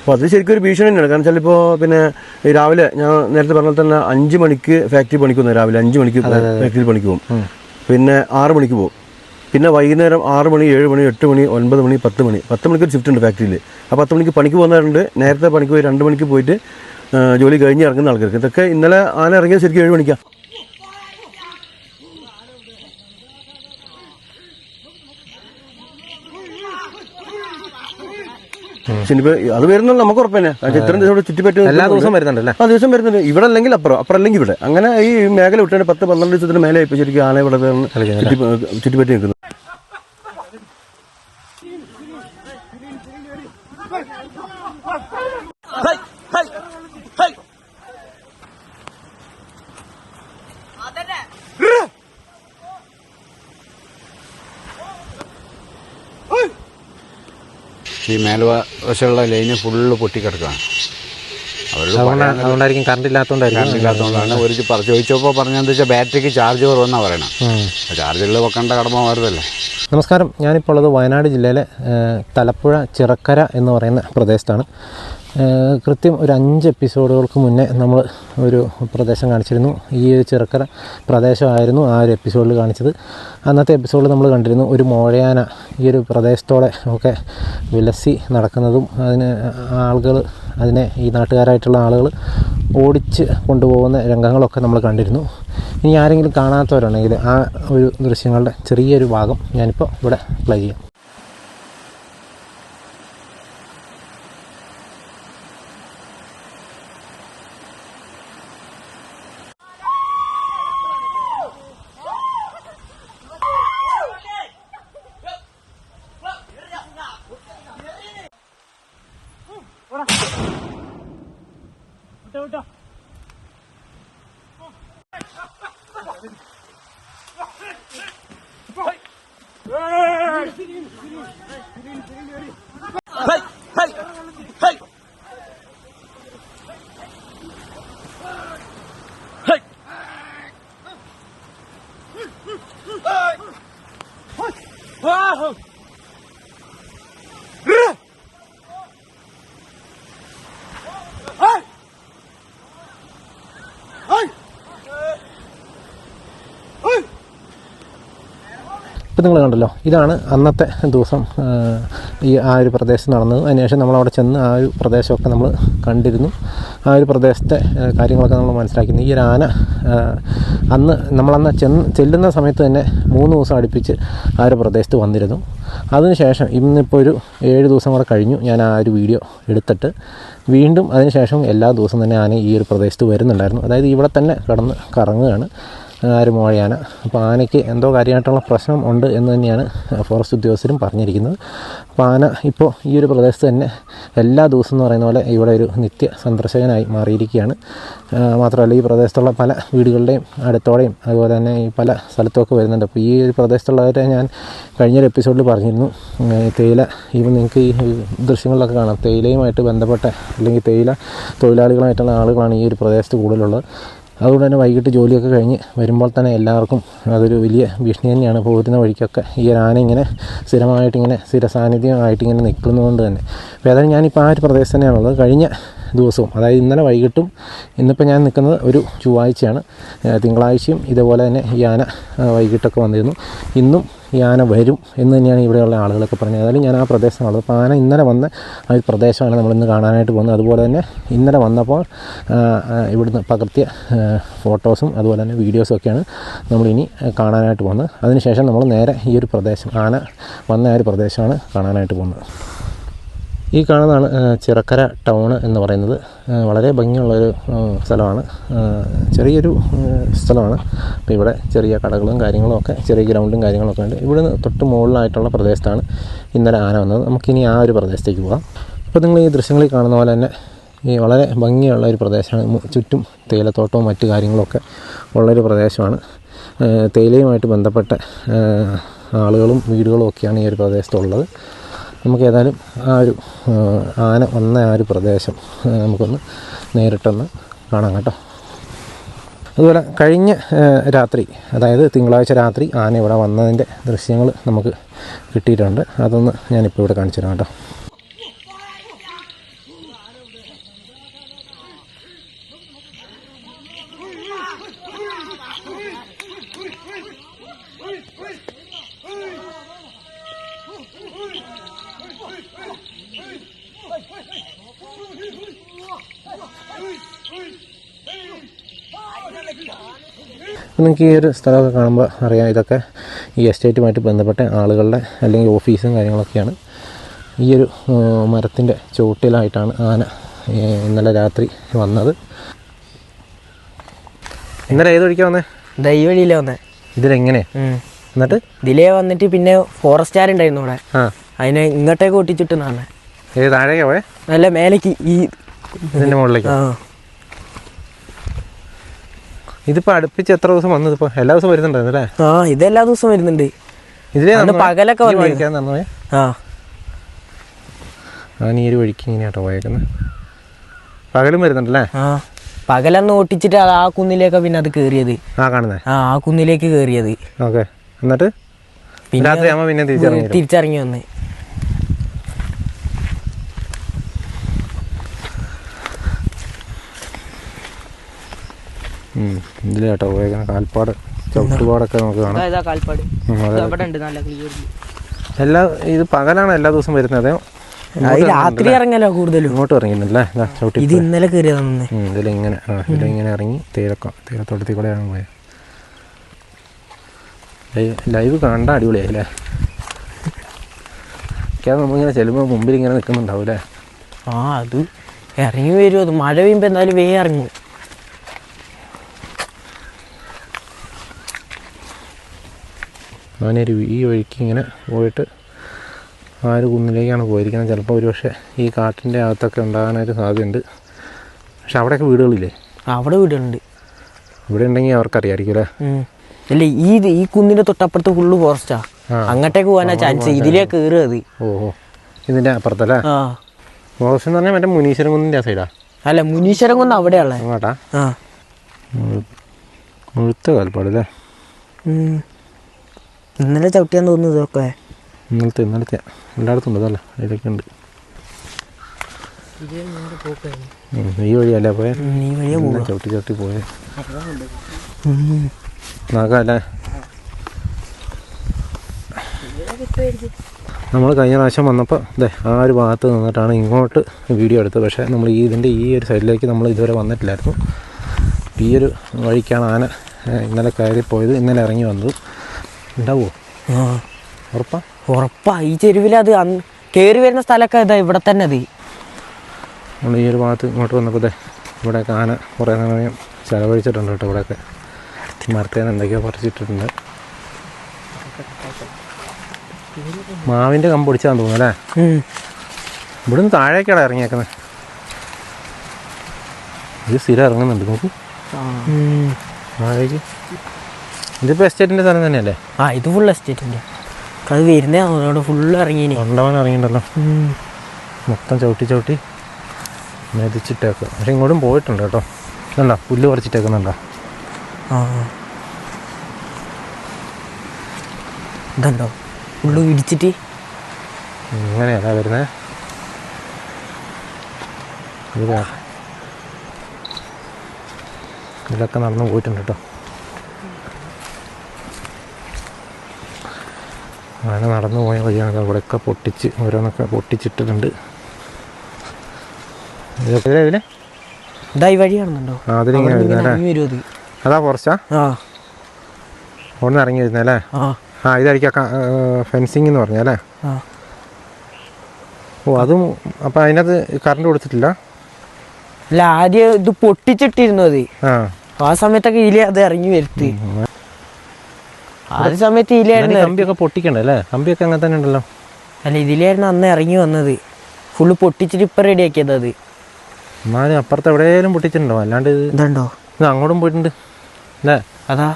അപ്പോൾ അത് ശരിക്കും ഒരു ഭീഷണി തന്നെയാണ്. കാരണം വെച്ചാൽ ഇപ്പോൾ പിന്നെ രാവിലെ ഞാൻ നേരത്തെ പറഞ്ഞ തന്നെ അഞ്ച് മണിക്ക് ഫാക്ടറി പണിക്ക് പോകുന്നത് രാവിലെ അഞ്ച് മണിക്ക് ഫാക്ടറിയിൽ പണിക്ക് പോകും. പിന്നെ ആറ് മണിക്ക് പോകും. പിന്നെ വൈകുന്നേരം ആറ് മണി ഏഴ് മണി എട്ട് മണി ഒൻപത് മണി പത്ത് മണി. പത്ത് മണിക്ക് ഒരു ഷിഫ്റ്റ് ഉണ്ട് ഫാക്ടറിയിൽ ആ പത്ത് മണിക്ക് പണിക്ക് പോകുന്നവരുണ്ട്. നേരത്തെ പണിക്ക് പോയി രണ്ട് മണിക്ക് പോയിട്ട് ജോലി കഴിഞ്ഞ് ഇറങ്ങുന്ന ആൾക്കാർക്ക്. ഇതൊക്കെ ഇന്നലെ ആന ഇറങ്ങിയത് ശരിക്കും ഏഴ് മണിക്കാണ് ഇനിയിപ്പോ അത് വരുന്നത് നമുക്ക് ഉറപ്പ് തന്നെ. കാരണം ഇത്രയും ദിവസം ഇവിടെ ചുറ്റിപ്പറ്റി എല്ലാ ദിവസവും വരുന്നുണ്ടല്ലേ? ആ ദിവസം വരുന്നുണ്ട്. ഇവിടെ അല്ലെങ്കിൽ അപ്പുറം അപ്പുറം അല്ലെങ്കിൽ ഇവിടെ. അങ്ങനെ ഈ മേഖല വിട്ടാണ് പത്ത് പന്ത്രണ്ട് ദിവസത്തിന് മേലെ ഇപ്പൊ ശരിക്കും ആന ഇവിടെ ചുറ്റി ചുറ്റിപ്പറ്റി നിൽക്കുന്നത് ഈ മേൽവശമുള്ള ലൈന് ഫുള്ള് പൊട്ടിക്കിടക്കുകയാണ് അതുകൊണ്ടായിരിക്കും കറണ്ട് ഇല്ലാത്തതുകൊണ്ടായിരിക്കും ഇല്ലാത്തതുകൊണ്ടാണ് ഒരു പറ ചോദിച്ചപ്പോൾ പറഞ്ഞതെന്ന് വെച്ചാൽ ബാറ്ററിക്ക് ചാർജ് കുറവെന്നാണ് പറയണം. ചാർജുകൾ വെക്കേണ്ട കടമ വരുതല്ലേ നമസ്കാരം. ഞാനിപ്പോൾ ഉള്ളത് വയനാട് ജില്ലയിലെ തലപ്പുഴ ചിറക്കര എന്ന് പറയുന്ന പ്രദേശത്താണ്. കൃത്യം ഒരു അഞ്ച് എപ്പിസോഡുകൾക്ക് മുന്നേ നമ്മൾ ഒരു പ്രദേശം കാണിച്ചിരുന്നു. ഈ ഒരു ചെറുക്കര പ്രദേശമായിരുന്നു ആ ഒരു എപ്പിസോഡിൽ കാണിച്ചത്. അന്നത്തെ എപ്പിസോഡിൽ നമ്മൾ കണ്ടിരുന്നു ഒരു മോഴയാന ഈ ഒരു പ്രദേശത്തോടെ ഒക്കെ വിലസി നടക്കുന്നതും അതിന് ആളുകൾ അതിനെ ഈ നാട്ടുകാരായിട്ടുള്ള ആളുകൾ ഓടിച്ച് കൊണ്ടുപോകുന്ന രംഗങ്ങളൊക്കെ നമ്മൾ കണ്ടിരുന്നു. ഇനി ആരെങ്കിലും കാണാത്തവരുണ്ടെങ്കിൽ ആ ഒരു ദൃശ്യങ്ങളുടെ ചെറിയൊരു ഭാഗം ഞാനിപ്പോൾ ഇവിടെ പ്ലേ ചെയ്യാം. ഇപ്പം നിങ്ങൾ കണ്ടല്ലോ ഇതാണ് അന്നത്തെ ദിവസം ഈ ആ ഒരു പ്രദേശത്ത് നടന്നത്. അതിനുശേഷം നമ്മളവിടെ ചെന്ന് ആ ഒരു പ്രദേശമൊക്കെ നമ്മൾ കണ്ടിരുന്നു. ആ ഒരു പ്രദേശത്തെ കാര്യങ്ങളൊക്കെ നമ്മൾ മനസ്സിലാക്കുന്നു ഈ ഒരു ആന അന്ന് നമ്മളന്ന് ചെന്ന് ചെല്ലുന്ന സമയത്ത് തന്നെ മൂന്ന് ദിവസം അടുപ്പിച്ച് ആ ഒരു പ്രദേശത്ത് വന്നിരുന്നു. അതിനുശേഷം ഇന്നിപ്പോൾ ഒരു ഏഴ് ദിവസം കൂടെ കഴിഞ്ഞു ഞാൻ ആ ഒരു വീഡിയോ എടുത്തിട്ട്. വീണ്ടും അതിനുശേഷം എല്ലാ ദിവസവും തന്നെ ആന ഈ ഒരു പ്രദേശത്ത് വരുന്നുണ്ടായിരുന്നു. അതായത് ഇവിടെ തന്നെ കടന്ന് കറങ്ങുകയാണ്. ആര് മോഴയാന അപ്പോൾ ആനയ്ക്ക് എന്തോ കാര്യമായിട്ടുള്ള പ്രശ്നം ഉണ്ട് എന്ന് തന്നെയാണ് ഫോറസ്റ്റ് ഉദ്യോഗസ്ഥരും പറഞ്ഞിരിക്കുന്നത്. അപ്പോൾ ആന ഇപ്പോൾ ഈ ഒരു പ്രദേശത്ത് തന്നെ എല്ലാ ദിവസവും എന്ന് പറയുന്ന പോലെ ഇവിടെ ഒരു നിത്യ സന്ദർശകനായി മാറിയിരിക്കുകയാണ്. മാത്രമല്ല ഈ പ്രദേശത്തുള്ള പല വീടുകളുടെയും അടുത്തോടെയും അതുപോലെ തന്നെ ഈ പല സ്ഥലത്തൊക്കെ വരുന്നുണ്ട്. അപ്പോൾ ഈ ഒരു പ്രദേശത്തുള്ളവരെ ഞാൻ കഴിഞ്ഞൊരു എപ്പിസോഡിൽ പറഞ്ഞിരുന്നു. തേയില ഇവൻ നിങ്ങൾക്ക് ഈ ദൃശ്യങ്ങളിലൊക്കെ കാണാം. തേയിലയുമായിട്ട് ബന്ധപ്പെട്ട അല്ലെങ്കിൽ തേയില തൊഴിലാളികളായിട്ടുള്ള ആളുകളാണ് ഈ ഒരു പ്രദേശത്ത് കൂടുതലുള്ളത്. അതുകൊണ്ട് തന്നെ വൈകിട്ട് ജോലിയൊക്കെ കഴിഞ്ഞ് വരുമ്പോൾ തന്നെ എല്ലാവർക്കും അതൊരു വലിയ ഭീഷണി തന്നെയാണ്. പോരുന്ന വഴിക്കൊക്കെ ഈ ഒരു ആന ഇങ്ങനെ സ്ഥിരമായിട്ടിങ്ങനെ സ്ഥിര സാന്നിധ്യമായിട്ടിങ്ങനെ നിൽക്കുന്നതുകൊണ്ട് തന്നെ. അപ്പോൾ ഏതായാലും ഞാനിപ്പോൾ ആ ഒരു പ്രദേശത്ത് തന്നെയാണുള്ളത് കഴിഞ്ഞ ദിവസവും അതായത് ഇന്നലെ വൈകിട്ടും ഇന്നിപ്പോൾ ഞാൻ നിൽക്കുന്നത് ഒരു ചൊവ്വാഴ്ചയാണ്. തിങ്കളാഴ്ചയും ഇതേപോലെ തന്നെ ഈ ആന വൈകിട്ടൊക്കെ വന്നിരുന്നു. ഇന്നും ഈ ആന വരും എന്ന് തന്നെയാണ് ഇവിടെയുള്ള ആളുകളൊക്കെ പറഞ്ഞത്. ഏതായാലും ഞാൻ ആ പ്രദേശമാണുള്ളത്. അപ്പോൾ ആന ഇന്നലെ വന്ന ആ പ്രദേശമാണ് നമ്മളിന്ന് കാണാനായിട്ട് പോകുന്നത്. അതുപോലെ തന്നെ ഇന്നലെ വന്നപ്പോൾ ഇവിടുന്ന് പകർത്തിയ ഫോട്ടോസും അതുപോലെ തന്നെ വീഡിയോസും ഒക്കെയാണ് നമ്മളിനി കാണാനായിട്ട് പോകുന്നത്. അതിനുശേഷം നമ്മൾ നേരെ ഈ ഒരു പ്രദേശം ആന വന്ന ആ ഒരു പ്രദേശമാണ് കാണാനായിട്ട് പോകുന്നത്. ഈ കാണുന്നതാണ് ചിറക്കര ടൗൺ എന്ന് പറയുന്നത്. വളരെ ഭംഗിയുള്ളൊരു സ്ഥലമാണ്. ചെറിയൊരു സ്ഥലമാണ്. അപ്പോൾ ഇവിടെ ചെറിയ കടകളും കാര്യങ്ങളും ഒക്കെ ചെറിയ ഗ്രൗണ്ടും കാര്യങ്ങളൊക്കെ ഉണ്ട്. ഇവിടുന്ന് തൊട്ട് മുകളിലായിട്ടുള്ള പ്രദേശത്താണ് ഇന്നലെ ആന വന്നത്. നമുക്കിനി ആ ഒരു പ്രദേശത്തേക്ക് പോകാം. അപ്പോൾ നിങ്ങൾ ഈ ദൃശ്യങ്ങളിൽ കാണുന്ന പോലെ തന്നെ ഈ വളരെ ഭംഗിയുള്ള ഒരു പ്രദേശമാണ്. ചുറ്റും തേയിലത്തോട്ടവും മറ്റു കാര്യങ്ങളൊക്കെ ഉള്ളൊരു പ്രദേശമാണ്. തേയിലയുമായിട്ട് ബന്ധപ്പെട്ട ആളുകളും വീടുകളും ഒക്കെയാണ് ഈ ഒരു പ്രദേശത്തുള്ളത്. നമുക്ക് ഏതായാലും ആ ഒരു ആന വന്ന ആ ഒരു പ്രദേശം നമുക്കൊന്ന് നേരിട്ടൊന്ന് കാണാം കേട്ടോ. അതുപോലെ കഴിഞ്ഞ രാത്രി അതായത് തിങ്കളാഴ്ച രാത്രി ആന ഇവിടെ വന്നതിന്റെ ദൃശ്യങ്ങൾ നമുക്ക് കിട്ടിയിട്ടുണ്ട്. അതൊന്ന് ഞാനിപ്പോൾ ഇവിടെ കാണിച്ചു തരാം കേട്ടോ. നിങ്ങൾക്ക് ഈ ഒരു സ്ഥലമൊക്കെ കാണുമ്പോൾ അറിയാം. ഇതൊക്കെ ഈ എസ്റ്റേറ്റുമായിട്ട് ബന്ധപ്പെട്ട ആളുകളുടെ അല്ലെങ്കിൽ ഓഫീസും കാര്യങ്ങളൊക്കെയാണ്. ഈ ഒരു മരത്തിന്റെ ചുവട്ടിലായിട്ടാണ് ആന ഇന്നലെ രാത്രി വന്നത്. ഇന്നലെ ഏത് വഴിക്കാണ് വന്നേ? ദൈവഴിയിലെ വഴിയിലേ വന്നേ. ഇതിലെങ്ങനെ എന്നിട്ട്? ഇതിലേ വന്നിട്ട് പിന്നെ ഫോറസ്റ്റ് ഉണ്ടായിരുന്നു ഇവിടെ. ആ. അതിനെ ഇങ്ങോട്ടേക്ക് ഒട്ടിച്ചിട്ട് നാണേ ഏത് താഴേക്കാ പോയെ? നല്ല മേലേക്ക് ഈ ഇതിന്റെ മുകളിലേക്ക്? ആ. ഇതിപ്പോൾ അടുപ്പിച്ച് എത്ര ദിവസം വന്നത് ഇപ്പോൾ എല്ലാ ദിവസം വരുന്നുണ്ടായിരുന്നു അല്ലേ? ആ ഇത് എല്ലാ ദിവസവും വരുന്നുണ്ട്. ഇതിലെ പകലൊക്കെ. നടന്നു? പോയെ? ആ ഞാൻ ഈ ഒരു വഴിക്ക് ഇങ്ങനെയാട്ടോ പോയേക്കുന്നത് പകലും വരുന്നുണ്ടല്ലേ? ആ പകലന്ന് ഓട്ടിച്ചിട്ട് ആ കുന്നിലേക്ക് പിന്നെ അത് കേറിയത്. ആ കാണുന്നേ. ആ ആ കുന്നിലേക്ക് കേറിയത്. ഓക്കെ. എന്നിട്ട്? പിന്നെ വരും. വന്ന്. ഇതിൽ കേട്ടോ പോയേക്കുന്ന കാൽപ്പാട് ചവിട്ടുപാടൊക്കെ നമുക്ക് കാണാം. കാൽപ്പാട്. അവിടെ ഉണ്ട് നല്ല ക്ലിയർ എല്ലാ ഇത് പകലാണ് എല്ലാ ദിവസവും വരുന്നത്. രാത്രി ഇറങ്ങലോ കൂടുതലും? ഇങ്ങോട്ട് ഇറങ്ങിയില്ലേ ഇത് ഇന്നലെ കയറിയതാണെന്ന് ഉം, ഇതിലിങ്ങനെ ആ ഇതിലിങ്ങനെ ഇറങ്ങി തീരക്കോ തീരത്തോട്ടത്തിൽ കൂടെ കൂടെയാണ് പോയത് ലൈവ് കണ്ട കണ്ട അടിപൊളിയായില്ലേ ഒക്കെ നമ്മളിങ്ങനെ ചെല്ലുമ്പോൾ മുമ്പിൽ ഇങ്ങനെ നിൽക്കുന്നുണ്ടാവും അല്ലേ? ആ അത് ഇറങ്ങി വരുമോ അത് മഴ പെയ്യുമ്പോൾ എന്തായാലും വേ ഇറങ്ങും. ഞാനൊരു ഈ വഴിക്ക് ഇങ്ങനെ പോയിട്ട് ആ ഒരു കുന്നിലേക്കാണ് പോയിരിക്കുന്നത്. ചിലപ്പോൾ ഒരുപക്ഷെ ഈ കാട്ടിന്റെ അകത്തൊക്കെ ഉണ്ടാകാനൊരു സാധ്യതയുണ്ട്. പക്ഷെ അവിടെയൊക്കെ വീടുകളില്ലേ? അവിടെ വീടുകളുണ്ട്. ഇവിടെ ഉണ്ടെങ്കിൽ അവർക്കറിയായിരിക്കും അല്ലേ? ഉം. ഈ ഈ കുന്നിന്റെ തൊട്ടപ്പുറത്ത് ഫുള്ള് ഫോറസ്റ്റാ. അങ്ങോട്ടേക്ക് പോകാനാ ചാൻസ് ഇതിലേ കയറുക ഓഹോ. ഇതിന്റെ അപ്പുറത്തല്ലേ ഫോറസ്റ്റ് എന്ന് പറഞ്ഞാൽ മറ്റേ മുനീശ്വരൻ കുന്നിന്റെ ആ സൈഡാ? അല്ല മുനീശ്വരം കുന്ന് അവിടെയുള്ള അങ്ങോട്ടാ? മുഴുത്ത കാൽപ്പാട് അല്ലേ? ഉം. ഇന്നലെ ചവിട്ടിയാൻ തോന്നുന്നു ഇതൊക്കെ. ഇന്നലത്തെ ഇന്നലത്തെ. എല്ലായിടത്തും ഉണ്ട് അതല്ല ഇതൊക്കെ ഉണ്ട്. ഈ വഴിയല്ലേ പോയെ? ഈ വഴിയാ ചവിട്ടി ചവിട്ടി പോയെ. നാഗല്ലേ? നമ്മൾ കഴിഞ്ഞ പ്രാവശ്യം വന്നപ്പോൾ അതെ ആ ഒരു ഭാഗത്ത് നിന്നിട്ടാണ് ഇങ്ങോട്ട് വീഡിയോ എടുത്തത്. പക്ഷേ നമ്മൾ ഈ ഇതിന്റെ ഈ ഒരു സൈഡിലേക്ക് നമ്മൾ ഇതുവരെ വന്നിട്ടില്ലായിരുന്നു. ഈ ഒരു വഴിക്കാണ് ആന ഇന്നലെ കയറി പോയത് ഇന്നലെ ഇറങ്ങി വന്നത്. ഉണ്ടാവുമോ ആ. ഉറപ്പാ? ഉറപ്പാ. ഈ ചെരുവിൽ അത് കയറി വരുന്ന സ്ഥലമൊക്കെ ഇതാ ഇവിടെ തന്നെ അത്. നമ്മൾ ഈ ഒരു ഭാഗത്ത് ഇങ്ങോട്ട് വന്നപ്പോൾ ഇവിടെ ആന കുറേ സമയം ചിലവഴിച്ചിട്ടുണ്ട് കേട്ടോ ഇവിടെയൊക്കെ. മരത്തേന്ന് എന്തൊക്കെയോ പറിച്ചിട്ടുണ്ട്. മാവിന്റെ കമ്പൊടിച്ചാന്ന് തോന്നുന്നു അല്ലേ. ഇവിടുന്ന് താഴേക്കാണ് ഇറങ്ങിയേക്കുന്നത്. ഇത് സ്ഥിരം ഇറങ്ങുന്നുണ്ട് നോക്കൂ. താഴേക്ക്. ഇതിപ്പോൾ എസ്റ്റേറ്റിന്റെ സ്ഥലം തന്നെയല്ലേ? ആ ഇത് ഫുൾ എസ്റ്റേറ്റിന്റെ അത് വരുന്നേ അവിടെ ഫുള്ള് ഇറങ്ങിയിനി. കൊണ്ടവൻ ഇറങ്ങിയിട്ടുണ്ടല്ലോ ഉം. മൊത്തം ചവിട്ടി ചവിട്ടി മെതിച്ചിട്ടേക്ക്. പക്ഷെ ഇങ്ങോട്ടും പോയിട്ടുണ്ട് കേട്ടോ. ഇതുണ്ടോ? പുല്ല് പറിച്ചിട്ടേക്കുന്നുണ്ടോ? ആ ഇതുണ്ടോ? ഫുള്ള് ഇടിച്ചിട്ട്? ഇങ്ങനെയല്ല വരുന്നത് ഇതാ ഇതിലൊക്കെ നടന്നു പോയിട്ടുണ്ട് കേട്ടോ. അങ്ങനെ നടന്നു പോയ വഴിയാണ് അവിടെയൊക്കെ പൊട്ടിച്ച് ഓരോന്നൊക്കെ പൊട്ടിച്ചിട്ടിട്ടുണ്ട്. ഇതിലെ ഇതിലെ? ഇതാ ഈ വഴി കാണുന്നുണ്ടോ? ആ അതിലിങ്ങനെ അവിടുന്ന് അല്ലേ ഇറങ്ങി വരും അതാ ഫോറസ്റ്റാ ആ? അവിടെ ഇറങ്ങി വരുന്നത് അല്ലേ ആ ഇതായിരിക്കും ഫെൻസിങ് എന്ന് പറഞ്ഞല്ലേ ഓ അതും അപ്പം അതിനകത്ത് കറണ്ട് കൊടുത്തിട്ടില്ല? അല്ല ആദ്യം ഇത് പൊട്ടിച്ചിട്ടിരുന്നു അത് ആ സമയത്തൊക്കെ ഇല അത് ഇറങ്ങി വരുത്തി. ആദ്യ സമയത്ത് ഇതിലായിരുന്നു കമ്പിയൊക്കെ പൊട്ടിക്കണ്ടേ കമ്പിയൊക്കെ അങ്ങനെ തന്നെ ഉണ്ടല്ലോ. അല്ല ഇതിലായിരുന്നു അന്ന് ഇറങ്ങി വന്നത്. ഫുള്ള് പൊട്ടിച്ചിട്ട് ഇപ്പം റെഡിയാക്കിയത് അത്. എന്നാലും അപ്പുറത്ത് എവിടെയെങ്കിലും പൊട്ടിച്ചിട്ടുണ്ടോ? അല്ലാണ്ട് ഇത് ഇതുണ്ടോ? ഇത് അങ്ങോട്ടും പോയിട്ടുണ്ട്. അല്ലേ? അതാ.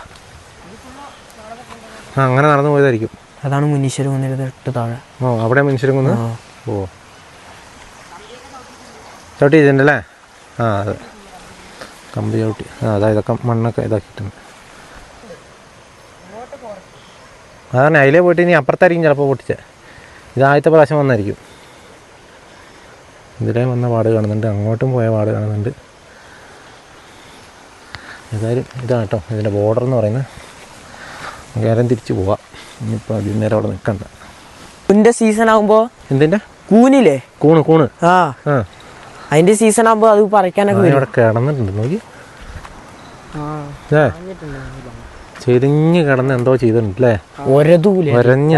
അങ്ങനെ നടന്നു പോയതായിരിക്കും. അതാണ് മുനീശ്വരം വന്നിരുന്നത് തൊട്ട് താഴെ. ഓ അവിടെ മനുഷ്യരും കുന്ന്? ഓ. ചവിട്ടി ചെയ്തിട്ടുണ്ടല്ലേ ആ അതെ. കമ്പി ചവിട്ടി. ആ അതാ ഇതൊക്കെ മണ്ണൊക്കെ ഇതാക്കിയിട്ടുണ്ട്. അതാണ് അതിലേ പോയിട്ട് ഇനി അപ്പുറത്തായിരിക്കും ചിലപ്പോൾ പൊട്ടിച്ചത് ഇത് ആദ്യത്തെ പ്രാവശ്യം വന്നായിരിക്കും. ഇതിലേ വന്ന പാട് കാണുന്നുണ്ട്. അങ്ങോട്ടും പോയ പാട് കാണുന്നുണ്ട്. ഏതായാലും ഇതാണ് കേട്ടോ ഇതിന്റെ ബോർഡർ എന്ന് പറയുന്നത്. നമുക്ക് തിരിച്ചു പോവാം. ഇനിയിപ്പോൾ അതിന് നേരം അവിടെ നിൽക്കണ്ട. കൂനിന്റെ സീസൺ ആകുമ്പോ എന്തിന്റെ? കൂനില്ലേ? കൂണ് കൂണ്. ആ. ആ. അതിന്റെ സീസൺ ആകുമ്പോ അത് പറിക്കാനൊക്കെ ഇവിടെ കിടന്നിട്ടുണ്ട്. നോക്കി. ഏ ചെരിഞ്ഞ് കിടന്ന് എന്തോ ചെയ്തിട്ടുണ്ട് അല്ലേ ഒരതൂല ഒരഞ്ഞ.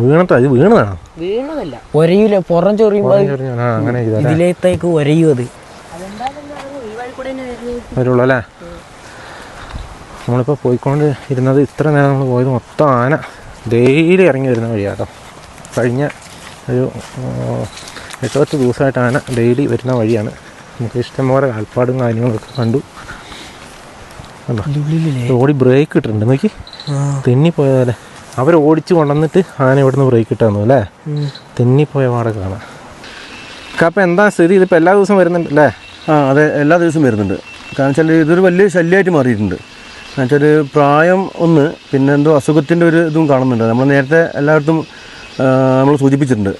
വീണട്ടോ ഇത് വീണതാണോ? വീണതല്ല. ഒരയൂല പുറം ചൊറിയുമ്പോ അത് അങ്ങനെ ഒരയും വരുള്ളൂ അല്ലേ? നമ്മളിപ്പോൾ പോയിക്കൊണ്ട് ഇരുന്നത് ഇത്ര നേരം നമ്മൾ പോയത് മൊത്തം ആന. ഡെയിലി ഇറങ്ങി വരുന്ന വഴിയാട്ടോ കഴിഞ്ഞ ഒരു എട്ടു പത്ത് ദിവസമായിട്ട് ആന ഡെയിലി വരുന്ന വഴിയാണ്. നമുക്ക് ഇഷ്ടംപോലെ കാൽപ്പാടും കാര്യങ്ങളൊക്കെ കണ്ടു. ഓടി ബ്രേക്ക് ഇട്ടിട്ടുണ്ട്. നോക്കി. തെന്നിപ്പോയതല്ലേ അവർ ഓടിച്ചു കൊണ്ടുവന്നിട്ട് ആന ഇവിടുന്ന് ബ്രേക്ക് ഇട്ടാന്നു അല്ലേ? തെന്നിപ്പോയ പാടെ കാണാം. അപ്പം എന്താ സ്ഥിതി? ഇതിപ്പോൾ എല്ലാ ദിവസവും വരുന്നുണ്ട് അല്ലേ? ആ അതെ എല്ലാ ദിവസവും വരുന്നുണ്ട്. കാരണം വെച്ചാൽ ഇതൊരു വലിയ ശല്യമായിട്ട് മാറിയിട്ടുണ്ട്. കാരണം വെച്ചാൽ പ്രായം ഒന്ന് പിന്നെ എന്തോ അസുഖത്തിന്റെ ഒരു ഇതും കാണുന്നുണ്ട്. നമ്മൾ നേരത്തെ എല്ലായിടത്തും നമ്മൾ സൂചിപ്പിച്ചിട്ടുണ്ട്.